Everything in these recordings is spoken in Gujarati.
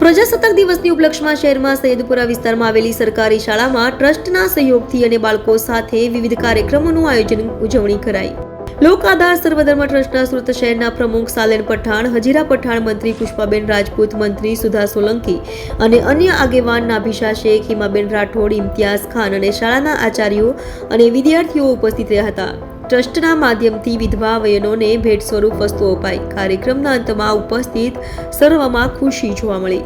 પ્રજાસત્તાક દિવસની ઉપલક્ષમાં શહેરમાં સૈયદપુરા વિસ્તારમાં આવેલી સરકારી શાળામાં ટ્રસ્ટના સહયોગથી અને બાળકો સાથે વિવિધ કાર્યક્રમોનું આયોજન ઉજવણી કરાઈ. લોક આધાર સર્વધર્મ ટ્રસ્ટના સુરત શહેરના પ્રમુખ સાલેન પઠાણ, હજીરા પઠાણ મંત્રી પુષ્પાબેન રાજપૂત, મંત્રી સુધા સોલંકી અને અન્ય આગેવાન નાભિશા શેખ, હિમાબેન રાઠોડ, ઇમ્તિયાઝ ખાન અને શાળાના આચાર્યો અને વિદ્યાર્થીઓ ઉપસ્થિત રહ્યા હતા. ટ્રસ્ટના માધ્યમથી વિધવા વયનોને ભેટ સ્વરૂપ વસ્તુઓ અપાઈ. કાર્યક્રમના અંતમાં ઉપસ્થિત સર્વમાં ખુશી જોવા મળી.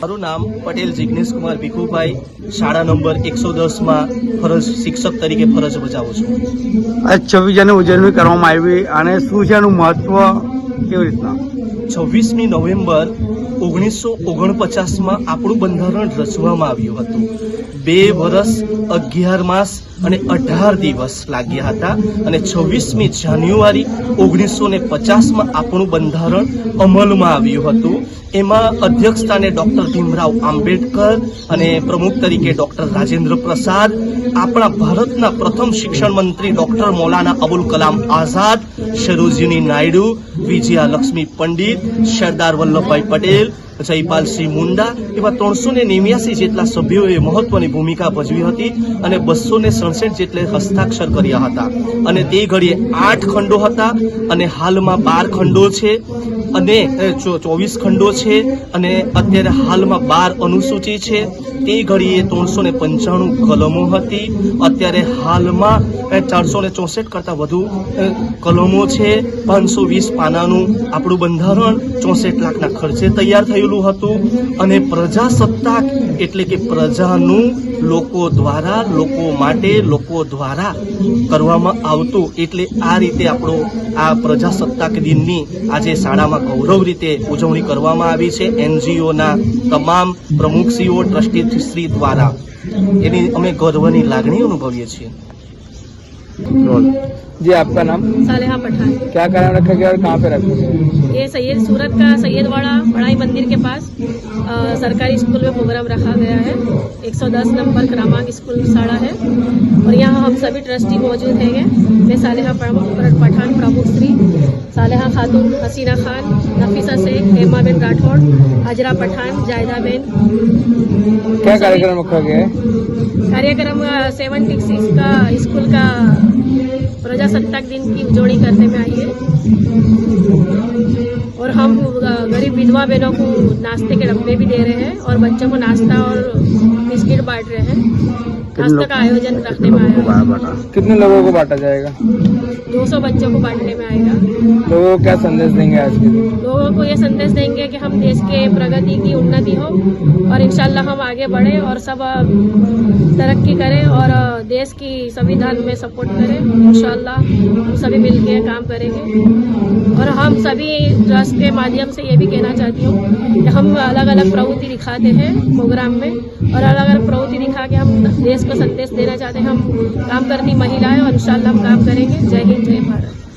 મારું નામ પટેલ જિગ્નેશ કુમાર ભીખુભાઈ. શાળા નંબર એકસો દસમાં ફરજ શિક્ષક તરીકે ફરજ બજાવું છું. આજ છવ્વીસ જાન્યુઆરી ઉજવણી કરવામાં આવી અને શું છે એનું મહત્વ? કેવી રીતના? છવ્વીસમી નવેમ્બર ઓગણીસો ઓગણપચાસમાં આપણું બંધારણ રચવામાં આવ્યું હતું. બે વર્ષ અગિયાર માસ અને અઢાર દિવસ લાગ્યા હતા અને છવ્વીસમી જાન્યુઆરી ઓગણીસો ને પચાસમાં આપણું બંધારણ અમલમાં આવ્યું હતું. એમાં અધ્યક્ષસ્થાને ડોક્ટર ભીમરાવ આંબેડકર અને પ્રમુખ તરીકે ડોક્ટર રાજેન્દ્ર પ્રસાદ, આપણા ભારતના પ્રથમ શિક્ષણ મંત્રી ડોક્ટર મૌલાના અબુલ કલામ આઝાદ સરોજિની નાયડુ, વિજયા લક્ષ્મી પંડિત, સરદાર વલ્લભભાઈ પટેલ જયપાલસિંહ મુંડા એવા ત્રણસો ને નેવ્યાસી જેટલા સભ્યોએ મહત્વની ભૂમિકા ભજવી હતી અને બસો ને સડસઠ જેટલે હસ્તાક્ષર કર્યા હતા. અને તે ઘડીએ આઠ ખંડો હતા અને હાલમાં બાર ખંડો છે. અને ચોવીસ ખંડો છે અને અત્યારે હાલમાં બાર અનુસૂચિ છે. તે ઘડીએ ત્રણસો ને પંચાણું કલમો હતી. અત્યારે હાલમાં ચારસો ને ચોસઠ કરતાં વધુ કલમો છે. પાંચસો વીસ પાનાનું આપણું બંધારણ, ચોસઠ લાખના ખર્ચે તૈયાર થયેલું હતું. અને પ્રજાસત્તાક એટલે કે પ્રજાનું લોકો દ્વારા, લોકો માટે, લોકો દ્વારા કરવામાં આવતું. એટલે આ રીતે આપણો આ પ્રજાસત્તાક દિનની આજે શાળામાં ગૌરવ રીતે ઉજવણી કરવામાં આવી છે એનજીઓના તમામ પ્રમુખશ્રીઓ ટ્રસ્ટીશ્રી દ્વારા એની અમે ગર્વની લાગણી અનુભવીએ છીએ रोल जी आपका नाम सालेहा पठान क्या कारण रखा गया और कहाँ पे रखा गया ये सैयद सूरत का सैयदवाड़ा बड़ाई मंदिर के पास अ, सरकारी स्कूल में प्रोग्राम रखा गया है 110 नंबर क्रमांक स्कूल शाला है और यहाँ हम सभी ट्रस्टी मौजूद हैं मैं सालेहा प्रमुख पठान प्रमुख श्री सालेहा खातून हसीना खान नफीसा शेख हेमा बेन राठौड़ अजरा पठान जायदा बेन। क्या कार्यक्रम रखा गया है? कार्यक्रम सेवेंटी सिक्स का स्कूल का प्रजासत्ताक दिन की उजवणी करने में आई है। और हम गरीब विधवा बहनों को नाश्ते के डब्बे भी दे रहे हैं और बच्चों को नाश्ता और बिस्किट बांट रहे हैं। आज तक आयोजन रखने में आया। कितने लोगों को बांटा जाएगा? दो सौ बच्चों को बांटने में आएगा। लोगों को क्या संदेश देंगे आज के लोगों को ये संदेश देंगे कि हम देश के प्रगति की उन्नति हो और इंशाल्लाह हम आगे बढ़े और सब तरक्की करें और देश की संविधान में सपोर्ट करें इन हम सभी मिलकर काम करेंगे। और हम सभी ट्रस्ट के माध्यम से ये भी कहना चाहती हूँ कि हम अलग अलग प्रवृत्ति दिखाते हैं प्रोग्राम में और अलग अलग प्रवृत्ति दिखा के हम देश को संदेश देना चाहते हैं। हम काम करती महिलाएँ और इन हम काम करेंगे। जय हिंद, जय भारत।